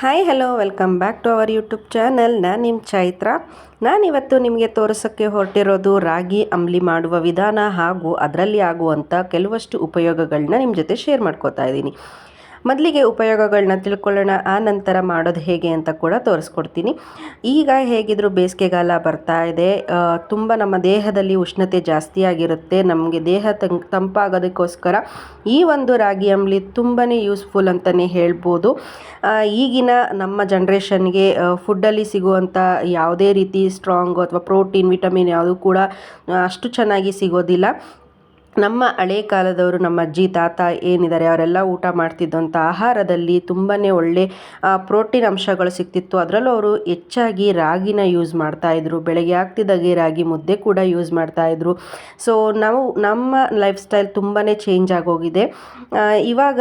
Hi hello welcome back to our YouTube channel ನಾನು ನಿಮ್ಮ ಚೈತ್ರ. ನಾನಿವತ್ತು ನಿಮಗೆ ತೋರಿಸೋಕ್ಕೆ ಹೊರಟಿರೋದು ರಾಗಿ ಅಂಬ್ಲಿ ಮಾಡುವ ವಿಧಾನ ಹಾಗೂ ಅದರಲ್ಲಿ ಆಗುವಂಥ ಕೆಲವಷ್ಟು ಉಪಯೋಗಗಳನ್ನ ನಿಮ್ಮ ಜೊತೆ ಶೇರ್ ಮಾಡ್ಕೋತಾ ಇದ್ದೀನಿ. ಮೊದಲಿಗೆ ಉಪಯೋಗಗಳನ್ನ ತಿಳ್ಕೊಳ್ಳೋಣ, ಆ ನಂತರ ಮಾಡೋದು ಹೇಗೆ ಅಂತ ಕೂಡ ತೋರಿಸ್ಕೊಡ್ತೀನಿ. ಈಗ ಹೇಗಿದ್ರು ಬೇಸಿಗೆಗಾಲ ಬರ್ತಾ ಇದೆ. ತುಂಬ ನಮ್ಮ ದೇಹದಲ್ಲಿ ಉಷ್ಣತೆ ಜಾಸ್ತಿ ಆಗಿರುತ್ತೆ. ನಮಗೆ ದೇಹ ತಂ ತಂಪಾಗೋದಕ್ಕೋಸ್ಕರ ಈ ಒಂದು ರಾಗಿ ಅಂಬ್ಲಿ ತುಂಬಾ ಯೂಸ್ಫುಲ್ ಅಂತಲೇ ಹೇಳ್ಬೋದು. ಈಗಿನ ನಮ್ಮ ಜನ್ರೇಷನ್ಗೆ ಫುಡ್ಡಲ್ಲಿ ಸಿಗುವಂಥ ಯಾವುದೇ ರೀತಿ ಸ್ಟ್ರಾಂಗು ಅಥವಾ ಪ್ರೋಟೀನ್, ವಿಟಮಿನ್ ಯಾವುದು ಕೂಡ ಅಷ್ಟು ಚೆನ್ನಾಗಿ ಸಿಗೋದಿಲ್ಲ. ನಮ್ಮ ಹಳೆ ಕಾಲದವರು, ನಮ್ಮ ಅಜ್ಜಿ, ತಾತ ಏನಿದ್ದಾರೆ, ಅವರೆಲ್ಲ ಊಟ ಮಾಡ್ತಿದ್ದಂಥ ಆಹಾರದಲ್ಲಿ ತುಂಬಾ ಒಳ್ಳೆ ಪ್ರೋಟೀನ್ ಅಂಶಗಳು ಸಿಗ್ತಿತ್ತು ಅದರಲ್ಲೂ ಅವರು ಹೆಚ್ಚಾಗಿ ರಾಗಿನ ಯೂಸ್ ಮಾಡ್ತಾಯಿದ್ರು ಬೆಳಗ್ಗೆ ಆಗ್ತಿದ್ದಾಗೆ ರಾಗಿ ಮುದ್ದೆ ಕೂಡ ಯೂಸ್ ಮಾಡ್ತಾಯಿದ್ರು ಸೊ ನಾವು, ನಮ್ಮ ಲೈಫ್ ಸ್ಟೈಲ್ ತುಂಬಾ ಚೇಂಜ್ ಆಗೋಗಿದೆ ಇವಾಗ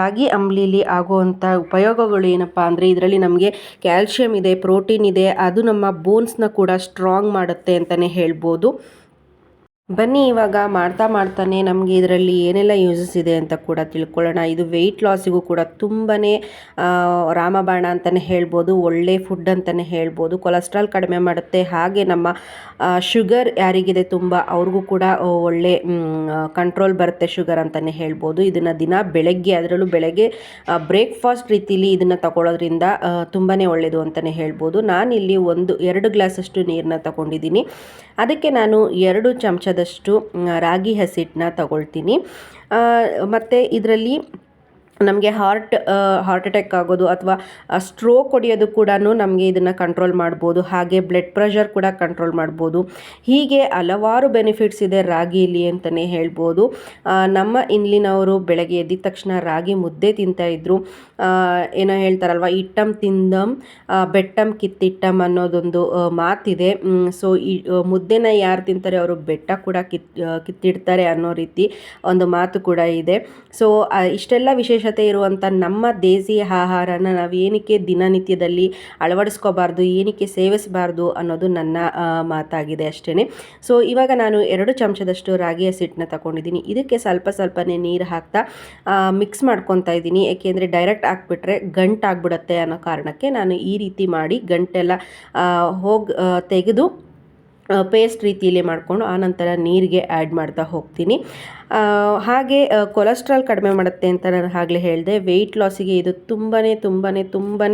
ರಾಗಿ ಅಂಬ್ಲಿಲಿ ಆಗುವಂಥ ಉಪಯೋಗಗಳು ಏನಪ್ಪ ಅಂದರೆ, ಇದರಲ್ಲಿ ನಮಗೆ ಕ್ಯಾಲ್ಶಿಯಂ ಇದೆ, ಪ್ರೋಟೀನ್ ಇದೆ, ಅದು ನಮ್ಮ ಬೋನ್ಸ್ನ ಕೂಡ ಸ್ಟ್ರಾಂಗ್ ಮಾಡುತ್ತೆ ಅಂತಲೇ ಹೇಳ್ಬೋದು. ಬನ್ನಿ, ಇವಾಗ ಮಾಡ್ತಾ ಮಾಡ್ತಾನೆ ನಮಗೆ ಇದರಲ್ಲಿ ಏನೆಲ್ಲ ಯೂಸಸ್ ಇದೆ ಅಂತ ಕೂಡ ತಿಳ್ಕೊಳ್ಳೋಣ. ಇದು ವೆಯ್ಟ್ ಲಾಸಿಗೂ ಕೂಡ ತುಂಬಾ ರಾಮಬಾಣ ಅಂತಲೇ ಹೇಳ್ಬೋದು, ಒಳ್ಳೆ ಫುಡ್ ಅಂತಲೇ ಹೇಳ್ಬೋದು. ಕೊಲೆಸ್ಟ್ರಾಲ್ ಕಡಿಮೆ ಮಾಡುತ್ತೆ. ಹಾಗೆ ನಮ್ಮ ಶುಗರ್ ಯಾರಿಗಿದೆ ತುಂಬ, ಅವ್ರಿಗೂ ಕೂಡ ಒಳ್ಳೆ ಕಂಟ್ರೋಲ್ ಬರುತ್ತೆ ಶುಗರ್ ಅಂತಲೇ ಹೇಳ್ಬೋದು. ಇದನ್ನು ದಿನ ಬೆಳಗ್ಗೆ, ಅದರಲ್ಲೂ ಬೆಳಗ್ಗೆ ಬ್ರೇಕ್ಫಾಸ್ಟ್ ರೀತಿಲಿ ಇದನ್ನು ತಗೊಳ್ಳೋದ್ರಿಂದ ತುಂಬಾ ಒಳ್ಳೆಯದು ಅಂತಲೇ ಹೇಳ್ಬೋದು. ನಾನಿಲ್ಲಿ ಒಂದು, ಎರಡು ಗ್ಲಾಸಷ್ಟು ನೀರನ್ನ ತಗೊಂಡಿದ್ದೀನಿ. ಅದಕ್ಕೆ ನಾನು ಎರಡು ಚಮಚದಷ್ಟು ರಾಗಿ ಹಸಿಟ್ಟನ್ನ ತಗೊಳ್ತೀನಿ. ಮತ್ತು ಇದರಲ್ಲಿ ನಮಗೆ ಹಾರ್ಟ್ ಹಾರ್ಟ್ ಅಟ್ಯಾಕ್ ಆಗೋದು ಅಥವಾ ಸ್ಟ್ರೋಕ್ ಹೊಡೆಯೋದು ಕೂಡ ನಮಗೆ ಇದನ್ನು ಕಂಟ್ರೋಲ್ ಮಾಡ್ಬೋದು. ಹಾಗೆ ಬ್ಲಡ್ ಪ್ರೆಷರ್ ಕೂಡ ಕಂಟ್ರೋಲ್ ಮಾಡ್ಬೋದು. ಹೀಗೆ ಹಲವಾರು ಬೆನಿಫಿಟ್ಸ್ ಇದೆ ರಾಗಿಲಿ ಅಂತಲೇ ಹೇಳ್ಬೋದು. ನಮ್ಮ ಇಲ್ಲಿನವರು ಬೆಳಗ್ಗೆ ಎದ್ದಿದ ತಕ್ಷಣ ರಾಗಿ ಮುದ್ದೆ ತಿಂತಾಯಿದ್ರು ಏನೋ ಹೇಳ್ತಾರಲ್ವ, ಇಟ್ಟಂ ತಿಂದಮ್ ಬೆಟ್ಟಂ ಬೆಟ್ಟಮ್ ಕಿತ್ತಿಟ್ಟಮ್ ಅನ್ನೋದೊಂದು ಮಾತಿದೆ. ಸೊ ಈ ಮುದ್ದೆನ ಯಾರು ತಿಂತಾರೆ ಅವರು ಬೆಟ್ಟ ಕೂಡ ಕಿತ್ ಕಿತ್ತಿಡ್ತಾರೆ ಅನ್ನೋ ರೀತಿ ಒಂದು ಮಾತು ಕೂಡ ಇದೆ. ಸೊ ಇಷ್ಟೆಲ್ಲ ವಿಶೇಷತೆ ಇರುವಂಥ ನಮ್ಮ ದೇಸಿ ಆಹಾರನ ನಾವು ಏನಕ್ಕೆ ದಿನನಿತ್ಯದಲ್ಲಿ ಅಳವಡಿಸ್ಕೋಬಾರ್ದು, ಏನಕ್ಕೆ ಸೇವಿಸಬಾರ್ದು ಅನ್ನೋದು ನನ್ನ ಮಾತಾಗಿದೆ ಅಷ್ಟೇ ಸೊ ಇವಾಗ ನಾನು ಎರಡು ಚಮಚದಷ್ಟು ರಾಗಿ ಹಸಿಟ್ಟನ್ನ ತಗೊಂಡಿದ್ದೀನಿ ಇದಕ್ಕೆ ಸ್ವಲ್ಪ ಸ್ವಲ್ಪನೇ ನೀರು ಹಾಕ್ತಾ ಮಿಕ್ಸ್ ಮಾಡ್ಕೊತಾ ಇದ್ದೀನಿ. ಏಕೆಂದರೆ ಡೈರೆಕ್ಟ್ ಹಾಕ್ಬಿಟ್ರೆ ಗಂಟಾಗ್ಬಿಡುತ್ತೆ ಅನ್ನೋ ಕಾರಣಕ್ಕೆ ನಾನು ಈ ರೀತಿ ಮಾಡಿ ಗಂಟೆಲ್ಲ ಹೋಗಿ ತೆಗೆದು ಪೇಸ್ಟ್ ರೀತಿಯಲ್ಲಿ ಮಾಡಿಕೊಂಡು ಆನಂತರ ನೀರಿಗೆ ಆ್ಯಡ್ ಮಾಡ್ತಾ ಹೋಗ್ತೀನಿ. ಹಾಗೆ ಕೊಲೆಸ್ಟ್ರಾಲ್ ಕಡಿಮೆ ಮಾಡುತ್ತೆ ಅಂತ ನಾನು ಆಗಲೇ ಹೇಳಿದೆ. ವೆಯ್ಟ್ ಲಾಸಿಗೆ ಇದು ತುಂಬಾ ತುಂಬಾ ತುಂಬಾ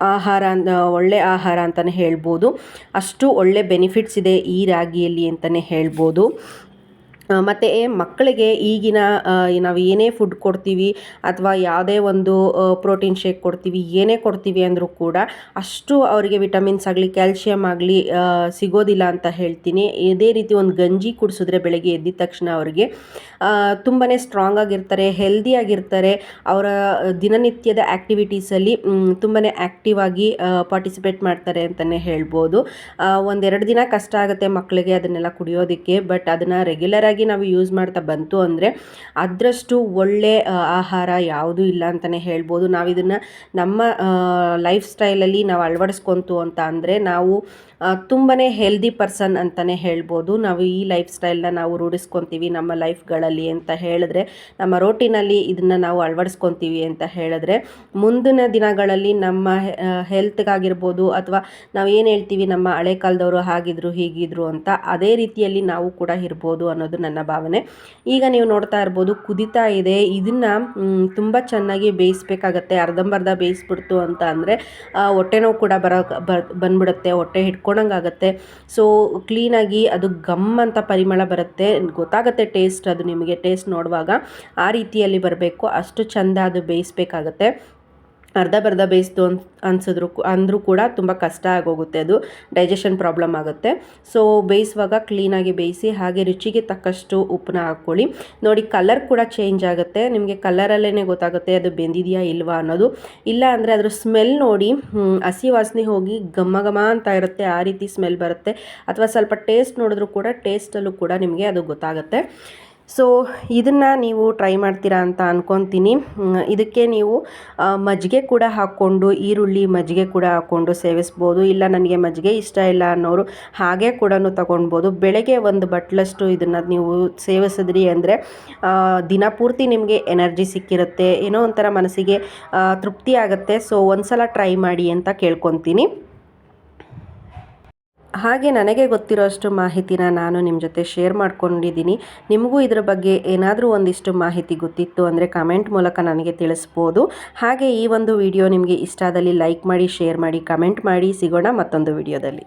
ಆಹಾರ ಒಳ್ಳೆ ಆಹಾರ ಅಂತಲೇ ಹೇಳ್ಬೋದು. ಅಷ್ಟು ಒಳ್ಳೆ ಬೆನಿಫಿಟ್ಸ್ ಇದೆ ಈ ರಾಗಿಯಲ್ಲಿ ಅಂತಲೇ ಹೇಳ್ಬೋದು. ಮತ್ತು ಮಕ್ಕಳಿಗೆ ಈಗಿನ ನಾವು ಏನೇ ಫುಡ್ ಕೊಡ್ತೀವಿ ಅಥವಾ ಯಾವುದೇ ಒಂದು ಪ್ರೋಟೀನ್ ಶೇಕ್ ಕೊಡ್ತೀವಿ, ಏನೇ ಕೊಡ್ತೀವಿ ಅಂದರೂ ಕೂಡ ಅಷ್ಟು ಅವರಿಗೆ ವಿಟಮಿನ್ಸ್ ಆಗಲಿ ಕ್ಯಾಲ್ಶಿಯಂ ಆಗಲಿ ಸಿಗೋದಿಲ್ಲ ಅಂತ ಹೇಳ್ತೀನಿ. ಇದೇ ರೀತಿ ಒಂದು ಗಂಜಿ ಕುಡಿಸಿದ್ರೆ ಬೆಳಗ್ಗೆ ಎದ್ದಿದ ತಕ್ಷಣ ಅವರಿಗೆ ತುಂಬಾ ಸ್ಟ್ರಾಂಗ್ ಆಗಿರ್ತಾರೆ ಹೆಲ್ದಿ ಆಗಿರ್ತಾರೆ. ಅವರ ದಿನನಿತ್ಯದ ಆ್ಯಕ್ಟಿವಿಟೀಸಲ್ಲಿ ತುಂಬಾ ಆ್ಯಕ್ಟಿವ್ ಆಗಿ ಪಾರ್ಟಿಸಿಪೇಟ್ ಮಾಡ್ತಾರೆ ಅಂತಲೇ ಹೇಳ್ಬೋದು. ಒಂದೆರಡು ದಿನ ಕಷ್ಟ ಆಗುತ್ತೆ ಮಕ್ಕಳಿಗೆ ಅದನ್ನೆಲ್ಲ ಕುಡಿಯೋದಕ್ಕೆ ಬಟ್ ಅದನ್ನು ರೆಗ್ಯುಲರ್ ಆಗಿ ನಾವು ಯೂಸ್ ಮಾಡ್ತಾ ಬಂತು ಅಂದರೆ ಅದರಷ್ಟು ಒಳ್ಳೆ ಆಹಾರ ಯಾವುದೂ ಇಲ್ಲ ಅಂತಲೇ ಹೇಳ್ಬೋದು. ನಾವು ಇದನ್ನು ನಮ್ಮ ಲೈಫ್ ಸ್ಟೈಲಲ್ಲಿ ನಾವು ಅಳವಡಿಸ್ಕೊಂತು ಅಂತ ಅಂದರೆ ನಾವು ತುಂಬಾ ಹೆಲ್ದಿ ಪರ್ಸನ್ ಅಂತಲೇ ಹೇಳ್ಬೋದು. ನಾವು ಈ ಲೈಫ್ ಸ್ಟೈಲನ್ನ ನಾವು ರೂಢಿಸ್ಕೊತೀವಿ ನಮ್ಮ ಲೈಫ್ಗಳಲ್ಲಿ ಅಂತ ಹೇಳಿದ್ರೆ, ನಮ್ಮ ರೋಟಿನಲ್ಲಿ ಇದನ್ನು ನಾವು ಅಳವಡಿಸ್ಕೊತೀವಿ ಅಂತ ಹೇಳಿದ್ರೆ, ಮುಂದಿನ ದಿನಗಳಲ್ಲಿ ನಮ್ಮ ಹೆಲ್ತ್ಗಾಗಿರ್ಬೋದು ಅಥವಾ ನಾವು ಏನು ಹೇಳ್ತೀವಿ, ನಮ್ಮ ಹಳೆ ಕಾಲದವರು ಹಾಗಿದ್ರು ಹೀಗಿದ್ರು ಅಂತ ಅದೇ ರೀತಿಯಲ್ಲಿ ನಾವು ಕೂಡ ಇರ್ಬೋದು ಅನ್ನೋದು ನನ್ನ ಭಾವನೆ. ಈಗ ನೀವು ನೋಡ್ತಾ ಇರ್ಬೋದು ಕುದಿತಾ ಇದೆ. ಇದನ್ನು ತುಂಬ ಚೆನ್ನಾಗಿ ಬೇಯಿಸ್ಬೇಕಾಗತ್ತೆ. ಅರ್ಧಂಬರ್ಧ ಬೇಯಿಸ್ಬಿಡ್ತು ಅಂತ ಅಂದರೆ ಹೊಟ್ಟೆ ನೋವು ಕೂಡ ಬರೋ, ಬರ್, ಬಂದ್ಬಿಡುತ್ತೆ. ಹೊಟ್ಟೆ ಹಿಡ್ಕೊಳಂಗಾಗತ್ತೆ ಸೊ ಕ್ಲೀನಾಗಿ ಅದು ಗಮ್ ಅಂತ ಪರಿಮಳ ಬರುತ್ತೆ. ಗೊತ್ತಾಗುತ್ತೆ ಟೇಸ್ಟ್ ಅದು ನಿಮಗೆ. ಟೇಸ್ಟ್ ನೋಡುವಾಗ ಆ ರೀತಿಯಲ್ಲಿ ಬರಬೇಕು. ಅಷ್ಟು ಚೆಂದ ಅದು ಬೇಯಿಸ್ಬೇಕಾಗತ್ತೆ. ಅರ್ಧ ಬರ್ಧ ಬೇಯಿಸ್ತು ಅಂತ ಅನ್ಸಿದ್ರು ಅಂದರೂ ಕೂಡ ತುಂಬ ಕಷ್ಟ ಆಗೋಗುತ್ತೆ ಅದು, ಡೈಜೆಷನ್ ಪ್ರಾಬ್ಲಮ್ ಆಗುತ್ತೆ. ಸೊ, ಬೇಯಿಸುವಾಗ ಕ್ಲೀನಾಗಿ ಬೇಯಿಸಿ, ಹಾಗೆ ರುಚಿಗೆ ತಕ್ಕಷ್ಟು ಉಪ್ಪನ್ನ ಹಾಕ್ಕೊಳ್ಳಿ. ನೋಡಿ ಕಲರ್ ಕೂಡ ಚೇಂಜ್ ಆಗುತ್ತೆ. ನಿಮಗೆ ಕಲರಲ್ಲೇ ಗೊತ್ತಾಗುತ್ತೆ ಅದು ಬೆಂದಿದೆಯಾ ಇಲ್ವಾ ಅನ್ನೋದು. ಇಲ್ಲ ಅಂದರೆ ಅದ್ರ ಸ್ಮೆಲ್ ನೋಡಿ ಹಸಿ ವಾಸನೆ ಹೋಗಿ ಘಮ ಘಮ ಅಂತ ಇರುತ್ತೆ, ಆ ರೀತಿ ಸ್ಮೆಲ್ ಬರುತ್ತೆ. ಅಥವಾ ಸ್ವಲ್ಪ ಟೇಸ್ಟ್ ನೋಡಿದ್ರು ಕೂಡ ಟೇಸ್ಟಲ್ಲೂ ಕೂಡ ನಿಮಗೆ ಅದು ಗೊತ್ತಾಗುತ್ತೆ. ಸೊ ಇದನ್ನು ನೀವು ಟ್ರೈ ಮಾಡ್ತೀರಾ ಅಂತ ಅಂದ್ಕೊತೀನಿ ಇದಕ್ಕೆ ನೀವು ಮಜ್ಜಿಗೆ ಕೂಡ ಹಾಕ್ಕೊಂಡು, ಈರುಳ್ಳಿ ಮಜ್ಜಿಗೆ ಕೂಡ ಹಾಕ್ಕೊಂಡು ಸೇವಿಸ್ಬೋದು. ಇಲ್ಲ ನನಗೆ ಮಜ್ಜಿಗೆ ಇಷ್ಟ ಇಲ್ಲ ಅನ್ನೋರು ಹಾಗೆ ಕೂಡ ತಗೊಳ್ಬೋದು ಬೆಳಗ್ಗೆ ಒಂದು ಬಟ್ಲಷ್ಟು ಇದನ್ನು ನೀವು ಸೇವಿಸಿದ್ರಿ ಅಂದರೆ ದಿನಪೂರ್ತಿ ನಿಮಗೆ ಎನರ್ಜಿ ಸಿಕ್ಕಿರುತ್ತೆ. ಏನೋ ಒಂಥರ ಮನಸ್ಸಿಗೆ ತೃಪ್ತಿ ಆಗುತ್ತೆ. ಸೊ ಒಂದು ಸಲ ಟ್ರೈ ಮಾಡಿ ಅಂತ ಕೇಳ್ಕೊತೀನಿ. ಹಾಗೆ ನನಗೆ ಗೊತ್ತಿರೋ ಅಷ್ಟು ಮಾಹಿತಿನ ನಾನು ನಿಮ್ಮ ಜೊತೆ ಶೇರ್ ಮಾಡ್ಕೊಂಡಿದ್ದೀನಿ. ನಿಮಗೂ ಇದರ ಬಗ್ಗೆ ಏನಾದರೂ ಒಂದಿಷ್ಟು ಮಾಹಿತಿ ಗೊತ್ತಿತ್ತು ಅಂದರೆ ಕಮೆಂಟ್ ಮೂಲಕ ನನಗೆ ತಿಳಿಸ್ಬೋದು. ಹಾಗೆ ಈ ಒಂದು ವಿಡಿಯೋ ನಿಮಗೆ ಇಷ್ಟ ಆದಲ್ಲಿ ಲೈಕ್ ಮಾಡಿ ಶೇರ್ ಮಾಡಿ ಕಮೆಂಟ್ ಮಾಡಿ. ಸಿಗೋಣ ಮತ್ತೊಂದು ವಿಡಿಯೋದಲ್ಲಿ